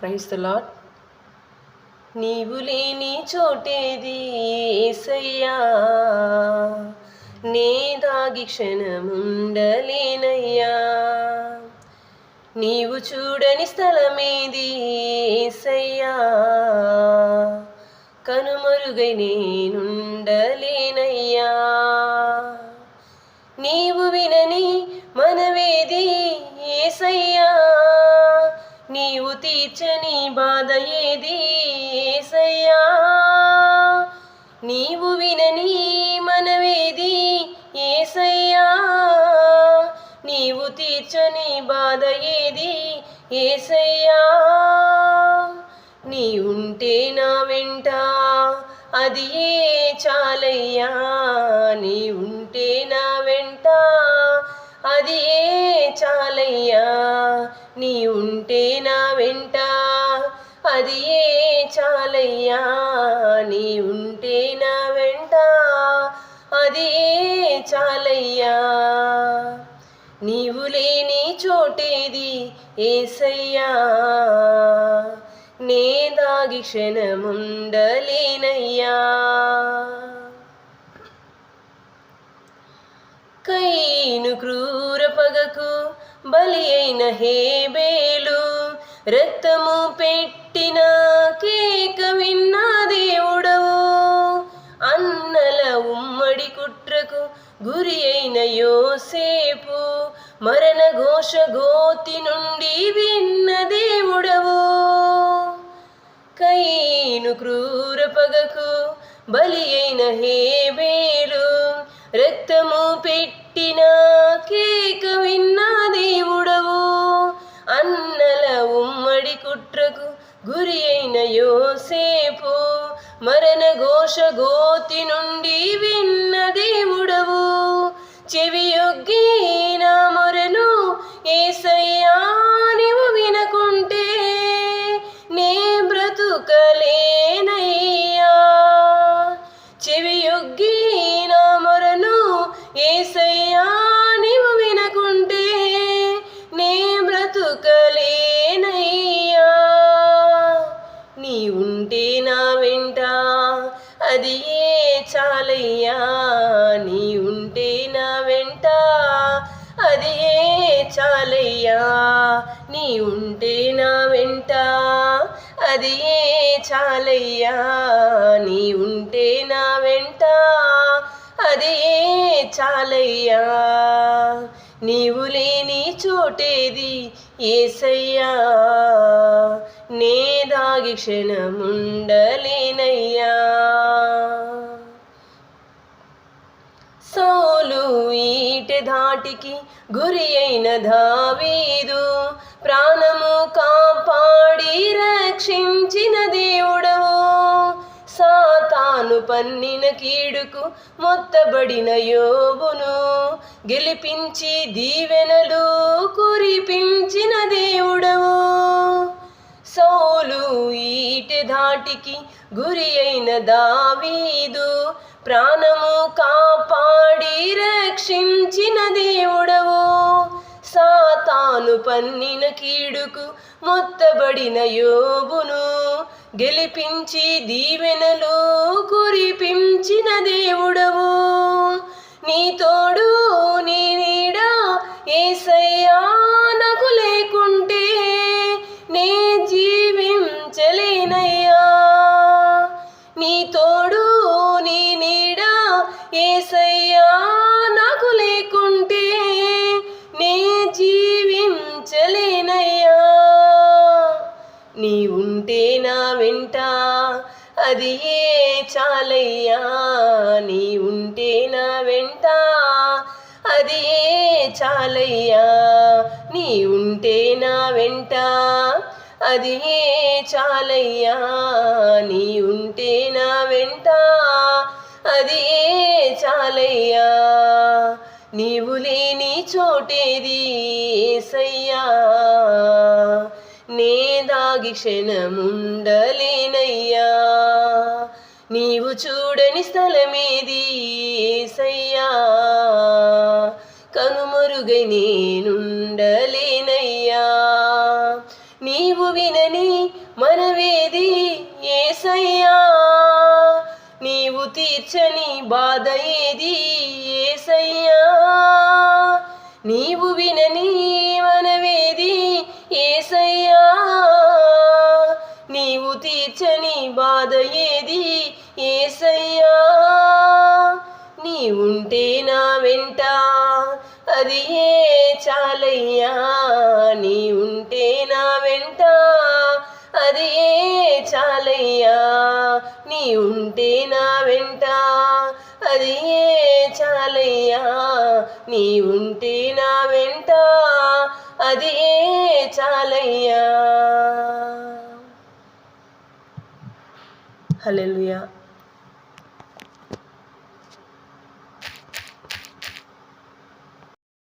Praise the lord నీవు లేని చోటేది ఏసయ్యా. నే దాగి క్షణముండలేనయ్యా. నీవు చూడని స్థలమేది ఏసయ్యా. కనుమరుగై నేనుండలే నీవు వినని మనవేది ఏసయ్యా? నీవు తీర్చని బాధ ఏది ఏసయ్యా? నీ ఉంటే నా వెంట అది ఏ చాలయ్యా? నీ ఉంటే నా వెంట అది ఏ చాలయ్యా? నీ ఉంటే నా వెంట అది ఏ చాలయ్యా? నీ ఉంటే అది చాలయ్యా. నీవు లేని చోటేది ఏసయ్యా. నే దాగి క్షణముండలేనయ్యా. కైను క్రూర పగకు బలి అయిన హేబేలు రక్తము పెట్టిన కేక విన్నా యోసేపు మరణ ఘోష గోతి నుండి విన్న దేవుడవు. కైను క్రూర పగకు బలి అయిన హేబేలు రక్తము పెట్టిన కేక విన్న దేవుడవు. అన్నల ఉమ్మడి కుట్రకు గురి అయిన యోసేపు మరణ ఘోష గోతి నుండి విన్న దేవుడవు. చెవియొగ్గి నా మొరను ఏసయ్యా చాలయ్యా నీ ఉంటే నా వెంట. అది ఏ చాలయ్యా నీ ఉంటే నా వెంట. అది ఏ చాలయ్యా నీ ఉంటే నా వెంట. అది ఏ చాలయ్యా నీవు లేని చోటేది ఏసయ్యా నే దాగి క్షణముండలేనయ్యా. సోలు ఈటె ధాటికి గురి అయిన ధావీ పన్నిన కీడుకు మొత్తబడిన యోబును గెలిపించి దీవెనలు కురిపించిన దేవుడవు. సౌలు ఈట ధాటికి గురి అయిన దావీదు ప్రాణము కాపాడి రక్షించిన దేవుడవు. సాతాను పన్నిన కీడుకు మొత్తబడిన యోబును గెలిపించి దీవెనలు కురిపించిన దేవుడవు. నీ తోడు నీ నీడ ఏసయ్యా నాకు లేకుంటే నే జీవించలేనయ్యా. నీ తోడు నీ నీడ ఏసయ్యా నీ ఉంటే నా వెంట? అది ఏ చాలయ్యా? నీ ఉంటే నా వెంట? అది ఏ చాలయ్యా? నీ ఉంటే నా వెంట? అది ఏ చాలయ్యా? నీ ఉంటే నా వెంట? అది ఏ చాలయ్యా? నీవు లేని చోటేది ఏసయ్యా? దాగి క్షణముండలేనయ్యా. నీవు చూడని స్థలమేది ఏసయ్యా. కనుమరుగై నేనుండలేనయ్యా. నీవు వినని మనవేది ఏసయ్యా. నీవు తీర్చని బాధ ఏది ఏసయ్యా. నీవు వినని ఉంటే నా వెంట అది ఏ చాలయ్యా. నీ ఉంటే నా వెంట అది ఏ చాలయ్యా. నీ ఉంటే నా వెంట అది ఏ చాలయ్యా. నీ ఉంటే నా వెంట అది ఏ చాలయ్యా. హలో